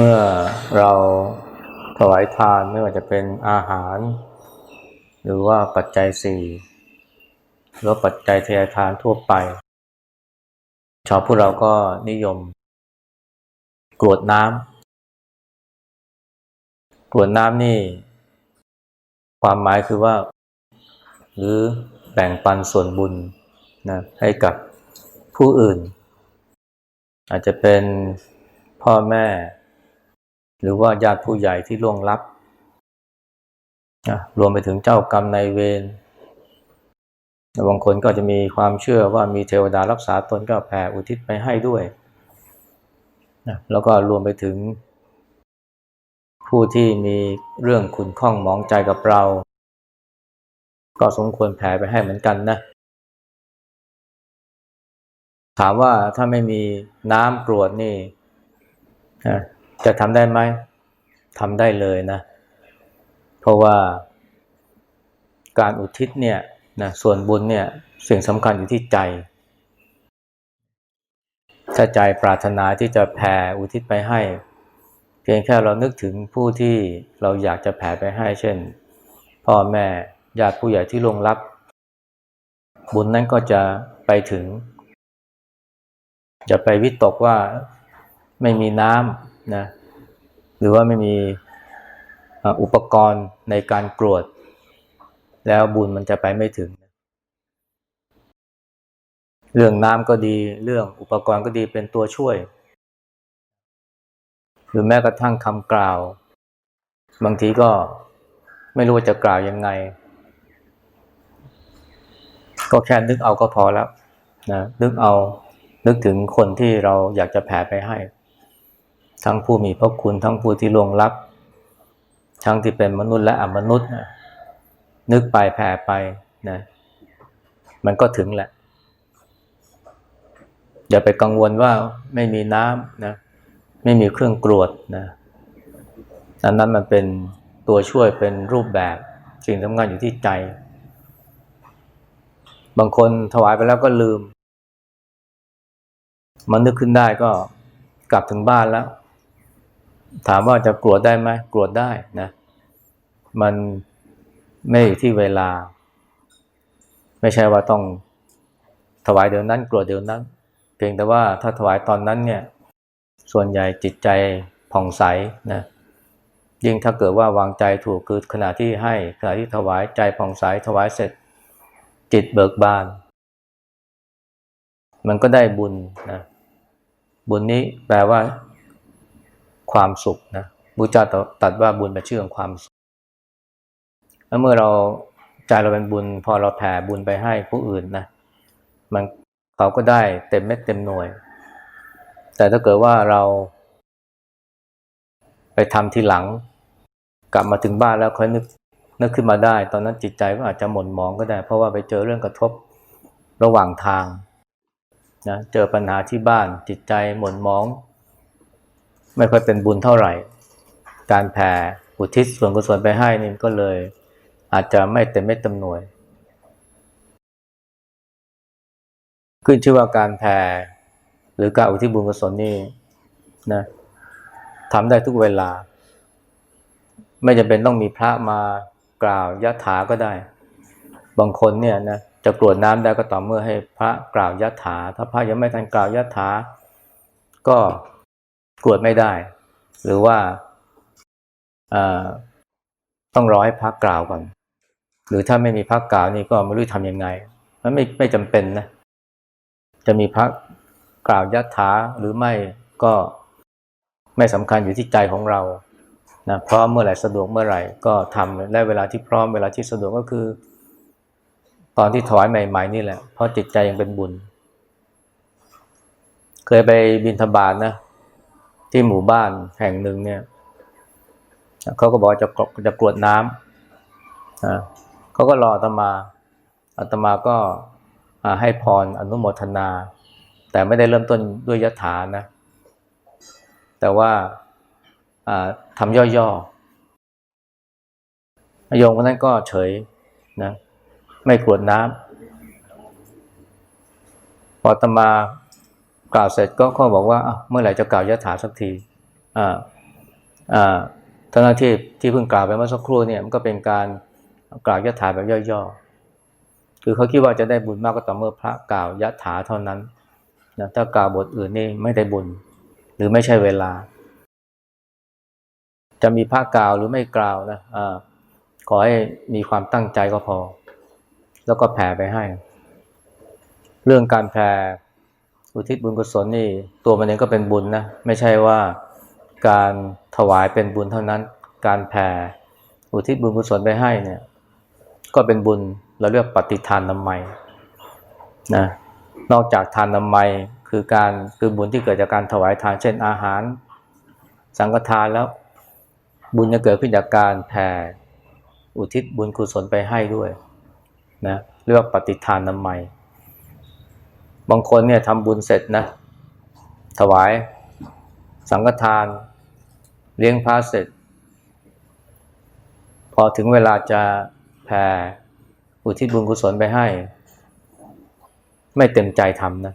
เมื่อเราถวายทานไม่ว่าจะเป็นอาหาร หรือว่าปัจจัยสี่หรือปัจจัยทายทานทั่วไป ชาวพุทธเราก็นิยม กรวดน้ำกรวดน้ำนี่ ความหมายคือว่า หรือแบ่งปันส่วนบุญนะให้กับผู้อื่น อาจจะเป็นพ่อแม่ หรือว่าญาติผู้ใหญ่ที่ล่วงลับนะรวมไปถึงเจ้ากรรมนายเวรบางคนก็จะมีความเชื่อว่ามีเทวดารักษาตนก็แผ่อุทิศไปให้ด้วยนะแล้วก็รวมไปถึง ผู้ที่มีเรื่องขุนข้องหมองใจกับเรา ก็สมควรแผ่ไปให้เหมือนกันนะ ถามว่าถ้าไม่มีน้ำกรวดนี่ จะทำได้ไหมทำได้เลยนะ เพราะว่าการอุทิศเนี่ยนะส่วนบุญเนี่ยสิ่งสำคัญอยู่ที่ใจ ถ้าใจปรารถนาที่จะแผ่อุทิศไปให้ เพียงแค่เรานึกถึงผู้ที่เราอยากจะแผ่ไปให้ เช่น พ่อแม่ญาติผู้ใหญ่ที่ลงลับ บุญนั้นก็จะไปถึง จะไปวิตกว่าไม่มีน้ำ นะหรือว่าไม่มีอุปกรณ์ในการกรวด แล้วบุญมันจะไปไม่ถึง เรื่องน้ำก็ดีเรื่องอุปกรณ์ก็ดีเป็นตัวช่วย หรือแม้กระทั่งคำกล่าว บางทีก็ไม่รู้จะกล่าวยังไง ก็แค่นึกเอาก็พอแล้วนะนึกเอานึกถึงคนที่เราอยากจะแผ่ไปให้ ทั้งผู้มีพระคุณทั้งผู้ที่ล่วงลับ ทั้งที่เป็นมนุษย์และอมนุษย์นะนึกไปแผ่ไปนะมันก็ถึงแหละ อย่าไปกังวลว่าไม่มีน้ำนะไม่มีเครื่องกรวดนะอันนั้นมันเป็นตัวช่วยเป็นรูปแบบสิ่งทำงานอยู่ที่ใจ บางคนถวายไปแล้วก็ลืม มันนึกขึ้นได้ก็กลับถึงบ้านแล้ว ถามว่าจะกรวดได้ไหมกรวดได้นะ มันไม่อยู่ที่เวลา ไม่ใช่ว่าต้องถวายเดี๋ยวนั้นกรวเดี๋ยวนั้น เพียงแต่ว่าถ้าถวายตอนนั้นเนี่ย ส่วนใหญ่จิตใจผ่องใสนะยิ่งถ้าเกิดว่าวางใจถูกคือขณะที่ให้ขณะที่ถวายใจผ่องใสถวายเสร็จจิตเบิกบาน มันก็ได้บุญนะบุญนี้แปลว่า ความสุขนะบุญเจ้าตัดว่าบุญเป็นชื่อของความสุขแล้วเมื่อเราใจเราเป็นบุญ พอเราแผ่บุญไปให้ผู้อื่นนะมันเขาก็ได้เต็มเม็ดเต็มหน่วย แต่ถ้าเกิดว่าเรา ไปทำทีหลัง กลับมาถึงบ้านแล้วค่อยนึกนึกขึ้นมาได้ ตอนนั้นจิตใจก็อาจจะหม่นหมองก็ได้ เพราะว่าไปเจอเรื่องกระทบระหว่างทางนะเจอปัญหาที่บ้านจิตใจหม่นหมอง ไม่ค่อยเป็นบุญเท่าไหร่ การแผ่อุทิศส่วนกุศลไปให้นี่ก็เลยอาจจะไม่เต็มไม่เต็มหน่วย ขึ้นชื่อว่าการแผ่หรือการอุทิศบุญกุศลนี่นะทำได้ทุกเวลา ไม่จำเป็นต้องมีพระมากล่าวยะถาก็ได้ บางคนเนี่ยนะจะกรวดน้ำได้ก็ต่อเมื่อให้พระกล่าวยะถา ถ้าพระยังไม่ทันกล่าวยะถา ก็ กรวดไม่ได้ หรือว่าต้องรอให้พระกล่าวก่อน หรือถ้าไม่มีพระกล่าวนี่ก็ไม่รู้ทำยังไง มันไม่ไม่จำเป็นนะ จะมีพระกล่าวยะถาหรือไม่ก็ไม่สำคัญอยู่ที่ใจของเรานะพร้อมเมื่อไหร่สะดวกเมื่อไหร่ก็ทำและเวลาที่พร้อมเวลาที่สะดวกก็คือ ตอนที่ถวายใหม่ ๆ นี่แหละเพราะจิตใจยังเป็นบุญ เคยไปบินธบาตนะ ที่หมู่บ้านแห่งหนึ่งเนี่ยเขาก็บอกจะจะกรวดน้ำนะเขาก็รออาตมาอาตมาก็ให้พรอนุโมทนา แต่ไม่ได้เริ่มต้นด้วยยถานะ แต่ว่าทำย่อๆโยมคนนั้นก็เฉยนะไม่กรวดน้ำพออาตมา กล่าวเสร็จก็เขาบอกว่าเมื่อไหร่จะกล่าวยถาสักทีอ่าอ่าทั้งที่ที่เพิ่งกล่าวไปเมื่อสักครู่เนี่ยมันก็เป็นการกล่าวยะถาแบบย่อๆคือเขาคิดว่าจะได้บุญมากก็ต่อเมื่อพระกล่าวยะถาเท่านั้นนะถ้ากล่าวบทอื่นนี่ไม่ได้บุญ หรือไม่ใช่เวลา จะมีพระกล่าวหรือไม่กล่าวนะอ่าขอให้มีความตั้งใจก็พอ แล้วก็แผ่ไปให้ เรื่องการแผ่ อุทิศบุญกุศลนี่ตัวมันเองก็เป็นบุญนะไม่ใช่ว่าการถวายเป็นบุญเท่านั้น การแผ่อุทิศบุญกุศลไปให้เนี่ย ก็เป็นบุญเราเรียกปฏิทานนามัยนะนอกจากทานนามัยคือการคือบุญที่เกิดจากการถวายทานเช่นอาหาร สังฆทานแล้ว บุญจะเกิดขึ้นจากการแผ่อุทิศบุญกุศลไปให้ด้วยนะเรียกว่าปฏิทานนามัย บางคนเนี่ยทำบุญเสร็จนะ ถวายสังฆทาน เลี้ยงพระเสร็จ พอถึงเวลาจะแผ่อุทิศบุญกุศลไปให้ ไม่เต็มใจทำนะ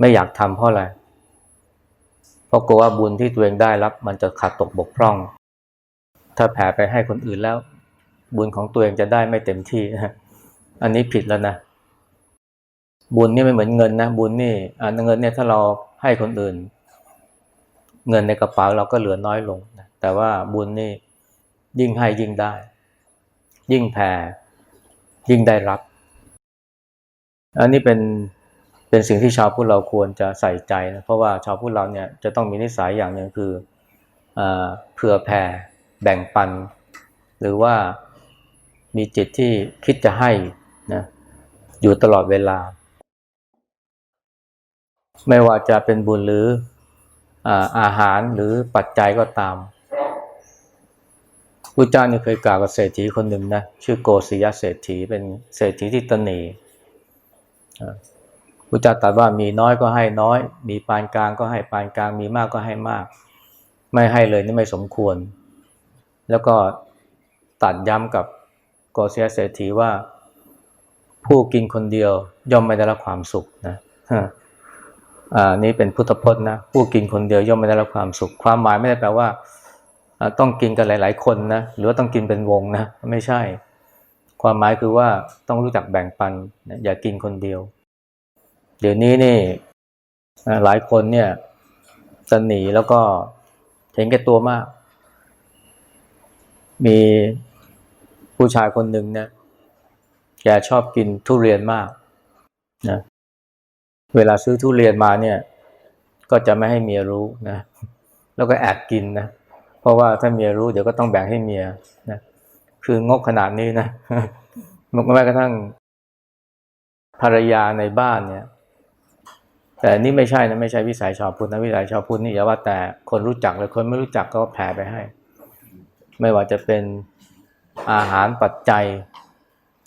ไม่อยากทำเพราะอะไร เพราะกลัวว่าบุญที่ตัวเองได้รับ มันจะขาดตกบกพร่อง ถ้าแผ่ไปให้คนอื่นแล้ว บุญของตัวเองจะได้ไม่เต็มที่ อันนี้ผิดแล้วนะ บุญนี่ไม่เหมือนเงินนะ บุญนี่อ่าเงินเนี่ยถ้าเราให้คนอื่น เงินในกระเป๋าเราก็เหลือน้อยลงนะแต่ว่าบุญนี่ยิ่งให้ยิ่งได้ ยิ่งแผ่ยิ่งได้รับ อันนี้เป็นเป็นสิ่งที่ชาวพุทธเราควรจะใส่ใจนะเพราะว่าชาวพุทธเราเนี่ยจะต้องมีนิสัยอย่างหนึ่งคืออเผื่อแผ่แบ่งปัน หรือว่ามีจิตที่คิดจะให้นะอยู่ตลอดเวลา ไม่ว่าจะเป็นบุญหรืออาหารหรือปัจจัยก็ตามพุทธเจ้าเนี่ยเคยกล่าวกับเศรษฐีคนหนึ่งนะชื่อโกศิยะเศรษฐีเป็นเศรษฐีที่ตนีพุทธเจ้าตรัสว่ามีน้อยก็ให้น้อย มีปานกลางก็ให้ปานกลาง มีมากก็ให้มาก ไม่ให้เลยนี่ไม่สมควร แล้วก็ตัดย้ำกับโกศิยะเศรษฐีว่า ผู้กินคนเดียวย่อมไม่ได้รับความสุขนะ อ่านี่เป็นพุทธพจน์นะผู้กินคนเดียวย่อมไม่ได้รับความสุข ความหมายไม่ได้แปลว่าต้องกินกันหลาย ๆ คนนะหรือว่าต้องกินเป็นวงนะไม่ใช่ ความหมายคือว่าต้องรู้จักแบ่งปันอย่ากินคนเดียว เดี๋ยวนี้นี่หลายคนเนี่ยสนีแล้วก็เห็นแก่ตัวมาก มีผู้ชายคนหนึ่งเนี่ยแกชอบกินทุเรียนมากนะ เวลาซื้อทุเรียนมาเนี่ย ก็จะไม่ให้เมียรู้นะ แล้วก็แอบกินนะ เพราะว่าถ้าเมียรู้เดี๋ยวก็ต้องแบ่งให้เมียนะ คืองกขนาดนี้นะแม้กระทั่งภรรยาในบ้านเนี่ย แต่นี่ไม่ใช่นะไม่ใช่วิสัยชาวพุทธนะวิสัยชาวพุทธนี่อย่าว่าแต่คนรู้จักเลยคนไม่รู้จักก็แผ่ไปให้ ไม่ว่าจะเป็นอาหารปัจจัย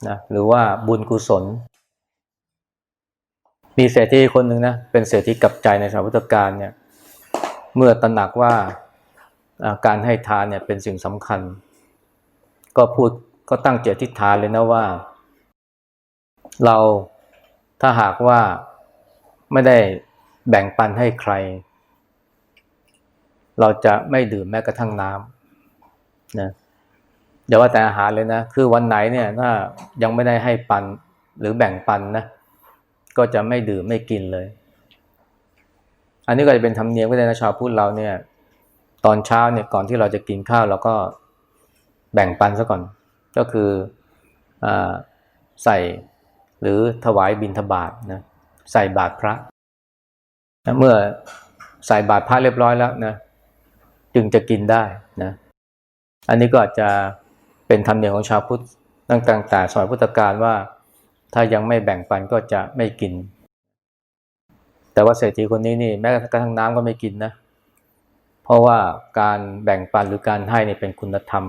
นะหรือว่าบุญกุศล มีเศรษฐีคนหนึ่งนะ เป็นเศรษฐีกับใจในสมัยพุทธกาลเนี่ย เมื่อตระหนักว่าการให้ทานเนี่ยเป็นสิ่งสำคัญ ก็พูดก็ตั้งเจตทิฏฐานเลยนะว่า เราถ้าหากว่าไม่ได้แบ่งปันให้ใคร เราจะไม่ดื่มแม้กระทั่งน้ำนะอย่าว่าแต่อาหารเลยนะ คือวันไหนเนี่ยถ้ายังไม่ได้ให้ปันหรือแบ่งปันนะ ก็จะไม่ดื่มไม่กินเลย อันนี้ก็จะเป็นธรรมเนียมก็ได้นะชาวพุทธเราเนี่ย ตอนเช้าเนี่ยก่อนที่เราจะกินข้าวเราก็แบ่งปันซะก่อน ก็คืออใส่หรือถวายบิณฑบาตนะใส่บาตรพระนะเมื่อใส่บาตรพระเรียบร้อยแล้วนะจึงจะกินได้นะอันนี้ก็อาจจะเป็นธรรมเนียมของชาวพุทธตั้งแต่สมัยพุทธกาลว่า ถ้ายังไม่แบ่งปันก็จะไม่กิน แต่ว่าเศรษฐีคนนี้นี่แม้กระทั่งน้ำก็ไม่กินนะ เพราะว่าการแบ่งปันหรือการให้เนี่เป็นคุณธรรม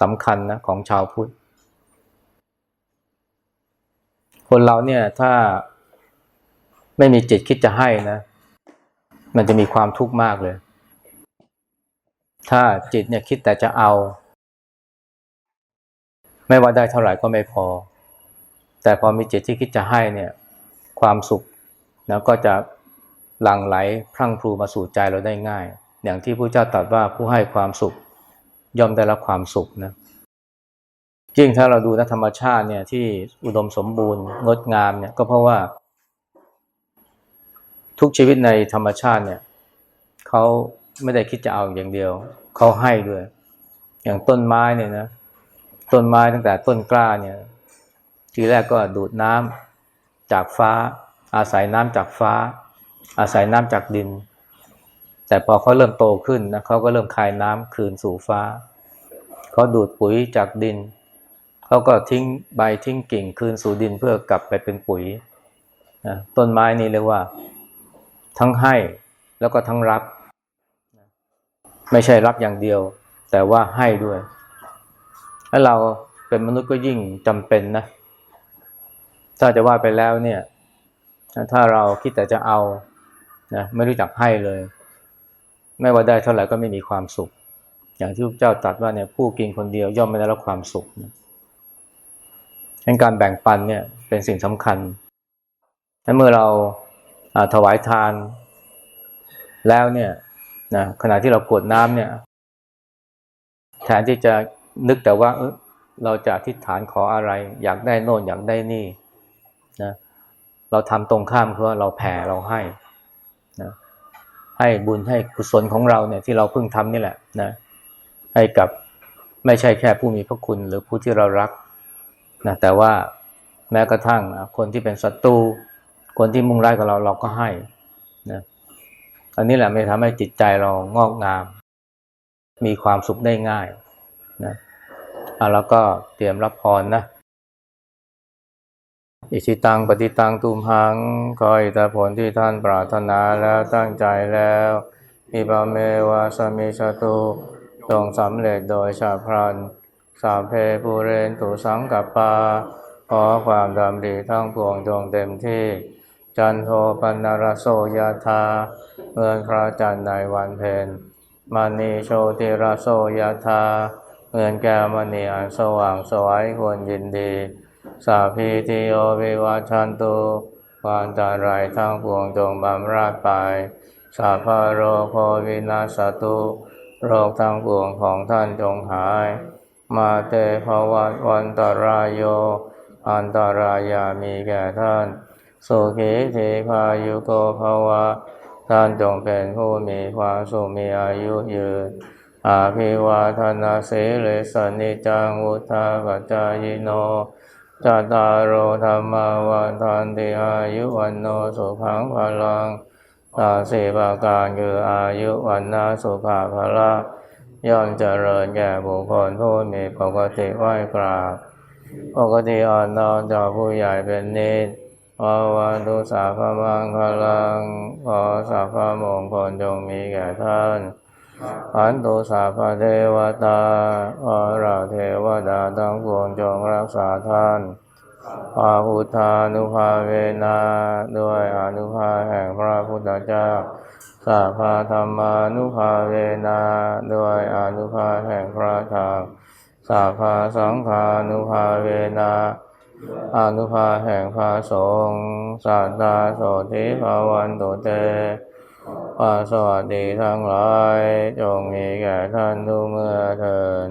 สำคัญนะของชาวพุทธ คนเราเนี่ยถ้าไม่มีจิตคิดจะให้นะ มันจะมีความทุกข์มากเลย ถ้าจิตเนี่ยคิดแต่จะเอา ไม่ว่าได้เท่าไหร่ก็ไม่พอ แต่พอมีจิตที่คิดจะให้เนี่ยความสุขนะก็จะหลั่งไหลพรั่งพรูมาสู่ใจเราได้ง่าย อย่างที่พระเจ้าตรัสว่าผู้ให้ความสุขย่อมได้รับความสุขนะยิ่งถ้าเราดูนธรรมชาติเนี่ยที่อุดมสมบูรณ์งดงามเนี่ยก็เพราะว่า ทุกชีวิตในธรรมชาติเนี่ยเขาไม่ได้คิดจะเอาอย่างเดียว เขาให้ด้วย อย่างต้นไม้เนี่ยนะต้นไม้ตั้งแต่ต้นกล้าเนี่ย ทีแรกก็ดูดน้ำจากฟ้า อาศัยน้ำจากฟ้า อาศัยน้ำจากดิน แต่พอเขาเริ่มโตขึ้นนะเขาก็เริ่มคายน้ำคืนสู่ฟ้า เขาดูดปุ๋ยจากดิน เขาก็ทิ้งใบทิ้งกิ่งคืนสู่ดินเพื่อกลับไปเป็นปุ๋ยนะต้นไม้นี่เรียกว่า ทั้งให้แล้วก็ทั้งรับ ไม่ใช่รับอย่างเดียว แต่ว่าให้ด้วยถ้าเราเป็นมนุษย์ก็ยิ่งจำเป็นนะ ถ้าจะว่าไปแล้วเนี่ย ถ้าเราคิดแต่จะเอานะไม่รู้จักให้เลย ไม่ว่าได้เท่าไหร่ก็ไม่มีความสุข อย่างที่พระเจ้าตรัสว่าเนี่ยผู้กินคนเดียวย่อมไม่ได้รับความสุขนะการแบ่งปันเนี่ยเป็นสิ่งสำคัญและเมื่อเราถวายทานแล้วเนี่ยนะขณะที่เรากวดน้ำเนี่ยแทนที่จะนึกแต่ว่าเออเราจะอธิษฐานขออะไร อยากได้โน่นอยากได้นี่ นะเราทำตรงข้ามคือว่าเราแผ่เราให้นะให้บุญให้กุศลของเราเนี่ยที่เราเพิ่งทำนี่แหละนะให้กับไม่ใช่แค่ผู้มีพระคุณหรือผู้ที่เรารักนะแต่ว่าแม้กระทั่งคนที่เป็นศัตรูคนที่มุ่งร้ายกับเราเราก็ให้นะอันนี้แหละไม่ทำให้จิตใจเรางอกงาม มีความสุขได้ง่ายนะแล้วก็เตรียมรับพรนะ อิชิตังปฏิตังตุมหังขออิทธผลที่ท่านปรารถนาแล้วตั้งใจแล้วมีบาเมวาสมิชตุจงสำเร็จโดยชาพรันสาเพปูเรนตุสังกัปปาขอความดำดีทั้งปวงจงเต็มที่ จันโทปันนรโสยธาเมื่อพระจันทร์ในวันเพ็ญมานีโชติรโสยธาเงินแก้วมณีอันสว่างสวัยควรยินดี สาพีติโอวิวัชันตุความตารายทั้งปวงจงบำราดไปสาพาโรโควินาสตุโรคทั้งปวงของท่านจงหาย มาเตภวัตวันตรายโย อันตรายามีแก่ท่านสุขีทีพายุโกภวะ ท่านจงเป็นผู้มีความสุขมีอายุยืน อาภิวาทนาสีเลสนิจังวุธาปัจจายโน จตารโรธรรมวันทันติอายุวันโนสุขังพลังตาสีปาการคืออายุวันนาสุขาพละย่อมเจริญแก่บุคคลผู้มีปกติไหวกราบปกติอ่อนน้อมต่อผู้ใหญ่เป็นนิสวาวันตุสาพมังคลังขอสาพมงคลจงมีแก่ท่าน ขันตุสาพเทวตาอราเทวดาทั้งปวงจงรักษาท่านอาหุธานุภาเวนาด้วยอนุภาแห่งพระพุทธเจ้าสาภาธรรมานุภาเวนาด้วยอนุภาแห่งพระธรรมสาภาสังฆานุภาเวนาอนุภาแห่งพระสงฆ์สัตตาโสธิภาวันโตเต ความสวัสดีทั้งหลาย จงมีแก่ท่านทุกเมื่อเทิน